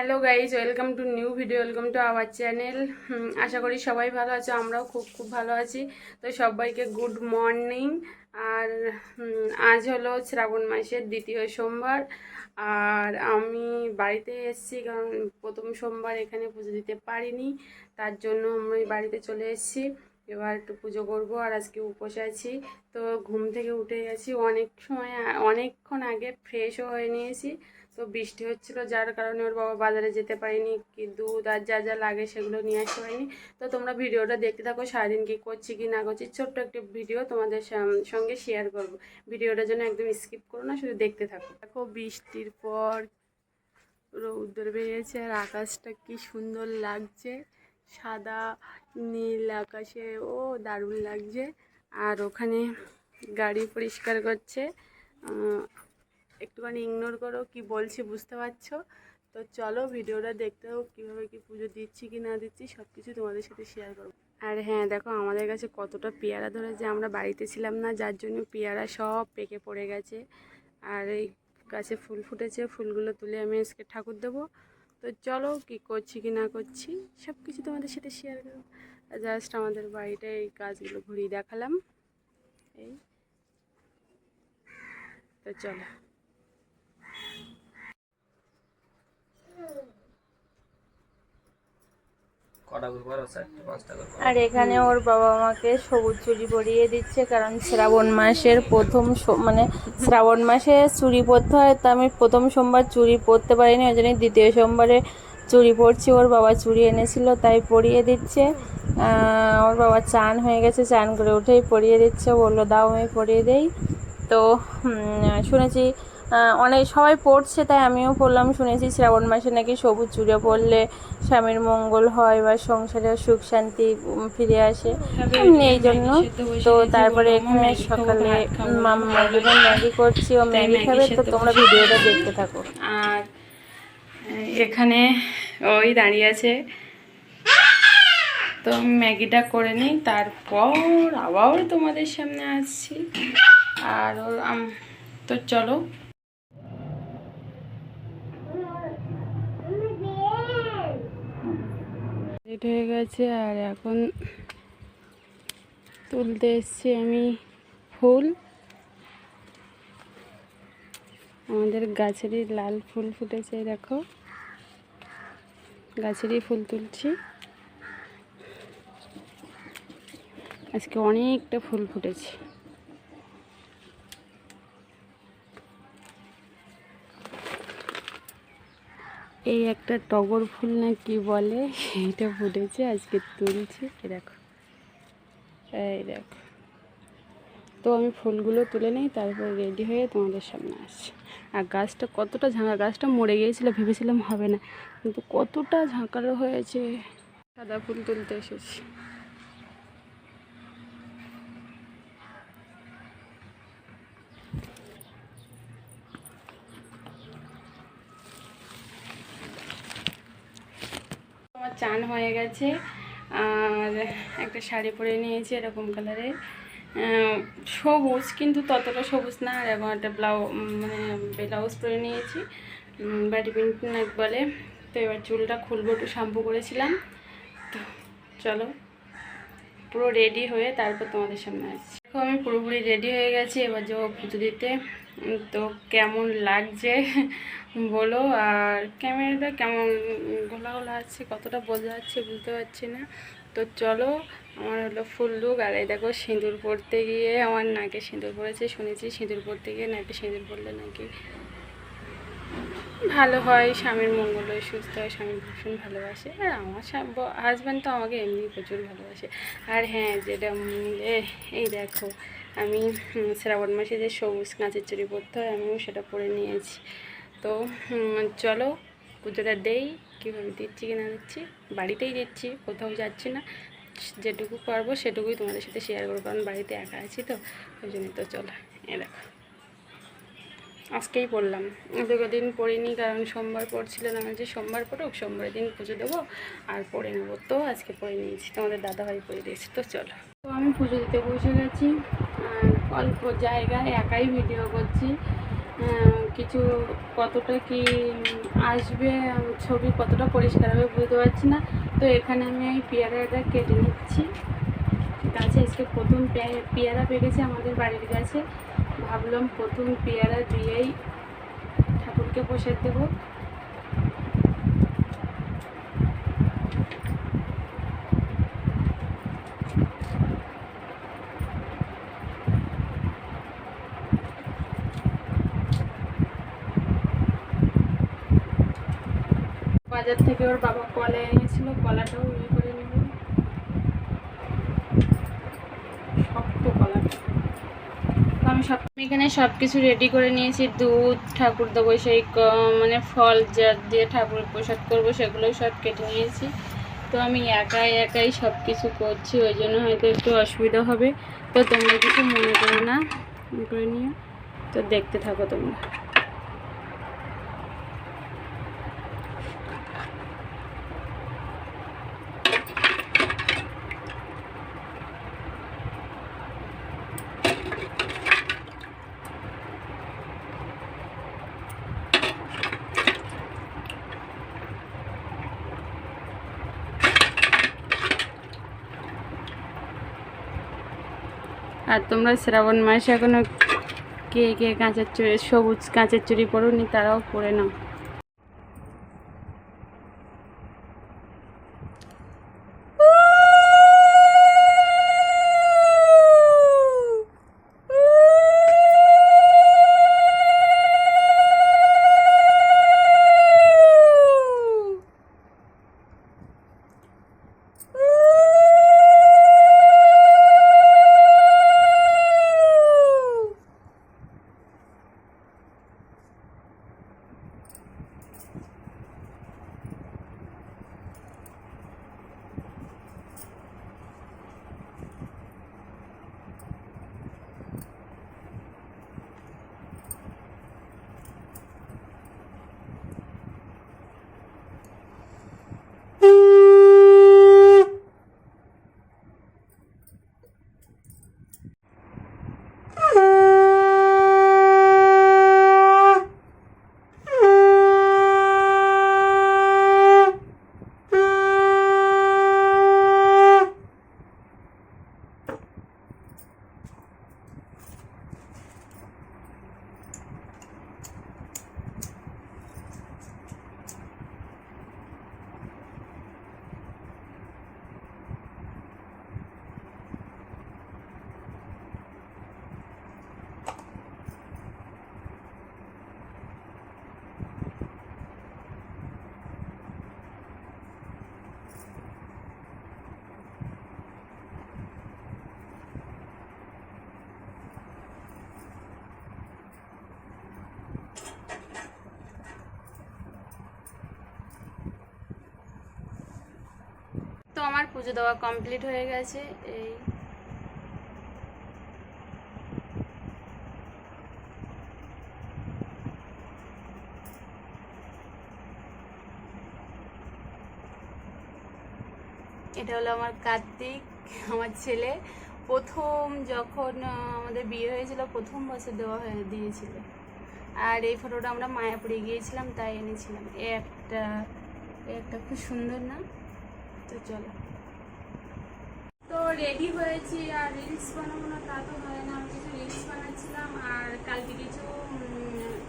Hello guys welcome to new video welcome to our channel আশা করি সবাই ভালো আছো, আমরাও খুব খুব ভালো আছি। তো সবাইকে গুড মর্নিং আর আজ হলো শ্রাবণ মাসের দ্বিতীয় সোমবার। আর আমি বাড়িতে এসেছি, কারণ প্রথম সোমবার এখানে পুজো দিতে পারিনি, তার জন্য আমি বাড়িতে চলে এসেছি। এবার একটু পুজো করব, আর আজকে উপোস আছি। তো ঘুম থেকে উঠে গেছি, অনেক সময়, অনেকক্ষণ আগে ফ্রেশও হয়ে নিয়েছি। তো বৃষ্টি হচ্ছিল যার কারণে ওর বাবা বাজারে যেতে পারিনি কি দুধ আর যা যা লাগে সেগুলো নিয়ে আসতে পারিনি। তো তোমরা ভিডিওটা দেখতে থাকো, সারাদিন কি করছি কি না করছি, ছোট্ট একটা ভিডিও তোমাদের সঙ্গে শেয়ার করব। ভিডিওটা যেন একদম স্কিপ করো না, শুধু দেখতে থাকো। দেখো বৃষ্টির পর রৌদ্র বেরিয়েছে আর আকাশটা কি সুন্দর লাগছে। সাদা, নীল আকাশে, ও দারুণ লাগছে। আর ওখানে গাড়ি পরিষ্কার করছে একটুখানি ইগনোর করো, কি বলছি বুঝতে পারছ? তো চলো ভিডিওটা দেখতে হোক কীভাবে কি পুজো দিচ্ছি কি না দিচ্ছি সব কিছু তোমাদের সাথে শেয়ার করব। আর হ্যাঁ দেখো আমাদের কাছে কতটা পেয়ারা ধরে যে আমরা বাড়িতে ছিলাম না, যার জন্য পেয়ারা সব পেকে পড়ে গেছে। আর এই গাছে ফুল ফুটেছে, ফুলগুলো তুলে আমি আজকে ঠাকুর দেবো। তো চলো কি করছি কি না করছি সব কিছু তোমাদের সাথে শেয়ার করব। জাস্ট আমাদের বাড়িটা এই গাছগুলো ঘুরিয়ে দেখালাম। এই। তো চলো কটা করে করো চারটে পাঁচটা করে করো। আর এখানে ওর বাবা মাকে সবুজ চুরি পরিয়ে দিচ্ছে, কারণ শ্রাবণ মাসের প্রথম মানে শ্রাবণ মাসে চুরি পরতে হয়, তো আমি প্রথম সোমবার চুরি পরতে পারিনি, ওই জন্য দ্বিতীয় সোমবারে চুরি পরছি, ওর বাবা চুরি এনেছিল, তাই পরিয়ে দিচ্ছে। ওর বাবা চান হয়ে গেছে, চান করে উঠেই পরিয়ে দিচ্ছে বলল, দাও, আমি পরিয়ে দেই। তো শুনেছি অনেক সবাই পড়ছে তাই আমিও পড়লাম শুনেছি শ্রাবণ মাসে নাকি সবুজ চুড়ে পড়লে স্বামীর মঙ্গল হয় বা সংসারে সুখ শান্তি ফিরে আসে। এই জন্য। তো তারপরে এখানে সকালে ম্যাগি করছি ও ম্যাগি খাবে তো তোমরা ভিডিওটা দেখতে থাকো। আর এখানে ওই দাঁড়িয়ে আছে। তো ম্যাগিটা করে নিই তারপর আবার তোমাদের সামনে আসছি। আর তো চলো। লেট হয়ে গেছে আর এখন তুলতে এসছি আমি ফুল। আমাদের গাছেরই লাল ফুল ফুটেছে দেখো। গাছেরই ফুল তুলছি। আজকে অনেকটা ফুল ফুটেছে। এই একটা টগর ফুল না কি বলে? এটা ফুটেছে, আজকে তুলছি। এই দেখো। এই দেখো। তো আমি ফুলগুলো তুলে নিই, তারপর রেডি হয়ে তোমাদের সামনে আসছি। আর গাছটা কতটা ঝাঁকা, গাছটা মরে গিয়েছিল, ভেবেছিলাম হবে না। কিন্তু কতটা ঝাঁকালো হয়েছে। সাদা ফুল তুলতে এসেছি আমার চান হয়ে গেছে। আর একটা শাড়ি পরে নিয়েছি এরকম কালারের সবুজ, কিন্তু ততটা সবুজ না। আর এখন একটা ব্লাউ মানে ব্লাউজ পরে নিয়েছি বাটি প্রিন্ট নেক বলে। তো এবার চুলটা খুলবো, একটু শ্যাম্পু করেছিলাম। তো চলো। পুরো রেডি হয়ে তারপর তোমাদের সামনে আসছি। দেখো, আমি পুরোপুরি রেডি হয়ে গেছি, এবার যাব পুজো দিতে। তো কেমন লাগছে বলো? আর ক্যামেরাটা কেমন গোলা গোলা আছে, কতটা বোঝা যাচ্ছে বুঝতে পারছি না। তো চলো, আমার হলো ফুল লুক আর এই দেখো সিঁদুর পড়তে গিয়ে আমার নাকে সিঁদুর পড়েছে, শুনেছি সিঁদুর পড়তে গিয়ে নাকে সিঁদুর পড়লে নাকি ভালো হয়, স্বামীর মঙ্গল হয় সুস্থ হয় স্বামী ভীষণ ভালোবাসে। আর আমার হাজব্যান্ড তো আমাকে এমনি প্রচুর ভালোবাসে। আর হ্যাঁ যেটা এই দেখো, আমি শ্রাবণ মাসে যে সবুজ কাঁচের চুড়ি পরতে হয়, আমিও সেটা পরে নিয়েছি। তো চলো, পুজোটা দেই, কীভাবে দিচ্ছি কি না দিচ্ছি, বাড়িতেই দিচ্ছি, কোথাও যাচ্ছি না। যেটুকু পারব সেটুকুই তোমাদের সাথে শেয়ার করব, কারণ বাড়িতে একা আছি তো, ওই জন্য তো চলো এ দেখো। আজকেই পড়লাম। দুটো দিন পড়িনি কারণ সোমবার পড়ছিলেন আমি যে সোমবার পড়ুক সোমবার দিন পুজো দেবো আর পড়ে নেব। তো আজকে পড়ে নিয়েছি, তোমাদের দাদাভাই পড়ে দিয়েছি। তো চলো। তো আমি পুজো দিতে বসে গেছি অল্প জায়গায় একাই ভিডিও করছি। কিছু কতটা কি আসবে ছবি কতটা পরিষ্কার হবে বুঝতে পারছি না। তো এখানে আমি ওই পেয়ারাটা কেটে নিচ্ছি। গাছে আজকে প্রথম পেয়ারা পেকেছে আমাদের বাড়ির গাছে। ভাবলাম প্রথম পেয়ারা দিয়েই ঠাকুরকে প্রসাদ দেবো। বাজার থেকে ওর বাবা কলা এনেছিল, কলাটাও ইয়ে করে নেব আমি সব এখানে সব কিছু রেডি করে নিয়েছি। দুধ, ঠাকুর দেবো সেই মানে ফল যা দিয়ে ঠাকুর প্রসাদ করব সেগুলো সব কেটে নিয়েছি। তো আমি একাই একাই সব কিছু করছি, ওই জন্য হয়তো একটু অসুবিধা হবে। তো তোমরা কিছু মনে করো না করে নিও। তো দেখতে থাকো তোমরা। আর তোমরা শ্রাবণ মাসে এখনও কে কে কাঁচের চুড়ি সবুজ কাঁচের চুড়ি পরোনি তারাও পরে নাও। আমার পুজো দেওয়া কমপ্লিট হয়ে গেছে, এই। এটা হলো আমার কার্তিক, আমার ছেলে। প্রথম যখন আমাদের বিয়ে হয়েছিল, প্রথম বছর দেওয়া হয়ে, দিয়েছিল। আর এই ফটোটা আমরা মায়াপুরে গিয়েছিলাম, তাই এনেছিলাম। এ একটা এ একটা খুব সুন্দর না? তো চলো। তো রেডি হয়েছি আর রিলস বানাবো না, তা তো হয় না। আমি কিছু রিলস বানাচ্ছিলাম আর কালকে কিছু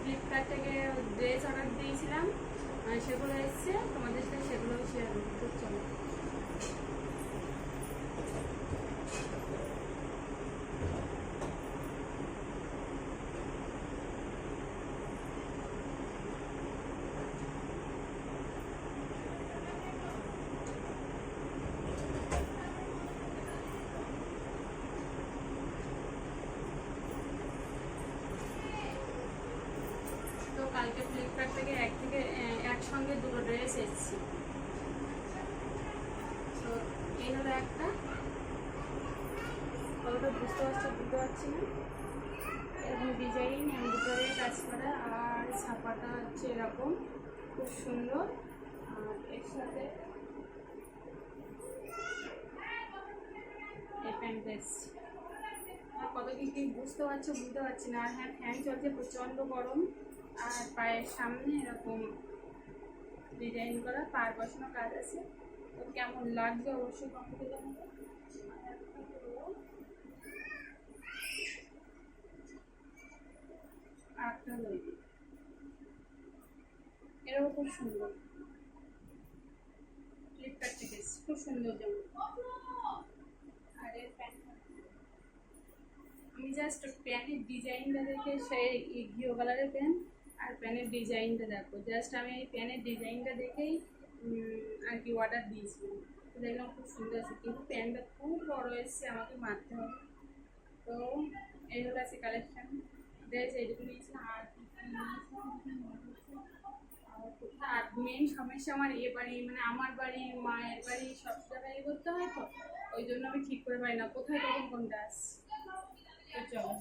ফ্লিপকার্ট থেকে ড্রেস অর্ডার দিয়েছিলাম। সেগুলো এসছে, তোমাদের সাথে সেগুলো শেয়ার করতে চলো তো কালকে ফ্লিপকার্ট থেকে এক থেকে একসঙ্গে দুটো ড্রেস এসেছি। তো এই হলো একটা। কতটা বুঝতে পারছ, বুঝতে পারছি না? এরকম ডিজাইন এমব্রয়ডারি কাজ করা আর ছাপাটা হচ্ছে এরকম, খুব সুন্দর। আর এর সাথে এই প্যান্ট এসছে আর কত কি বুঝতে পারছ, বুঝতে পারছি না। আর হ্যাঁ ফ্যান চলছে প্রচণ্ড গরম। আর পায়ের সামনে এরকম ডিজাইন করা, পার বসানো কাজ আছে। তো কেমন লাগবে অবশ্যই কমেন্টে জানাবে। এরকম খুব সুন্দর। ফ্লিপকার্ট থেকে খুব সুন্দর যেমন আর এর আমি জাস্ট প্যানের ডিজাইনটা দেখে সেই ঘিও কালারের প্যান আর প্যানের ডিজাইনটা দেখো জাস্ট আমি এই প্যানের ডিজাইনটা দেখেই আর কি অর্ডার দিয়েছিলাম দেখলাম খুব সুন্দর আছে, কিন্তু প্যানটা খুব বড় এসছে আমাকে মারতে হবে। তো এই হলো আছে কালেকশন ড্রেস এইটুকু নিয়েছিলাম আর। আর মেন সমস্যা আমার এ বাড়ি মানে আমার বাড়ি, মায়ের বাড়ি, সব জায়গায় করতে হয় তো? ওই জন্য আমি ঠিক করে পারি না। কোথায় কখন কোনটা আসছে? চলো।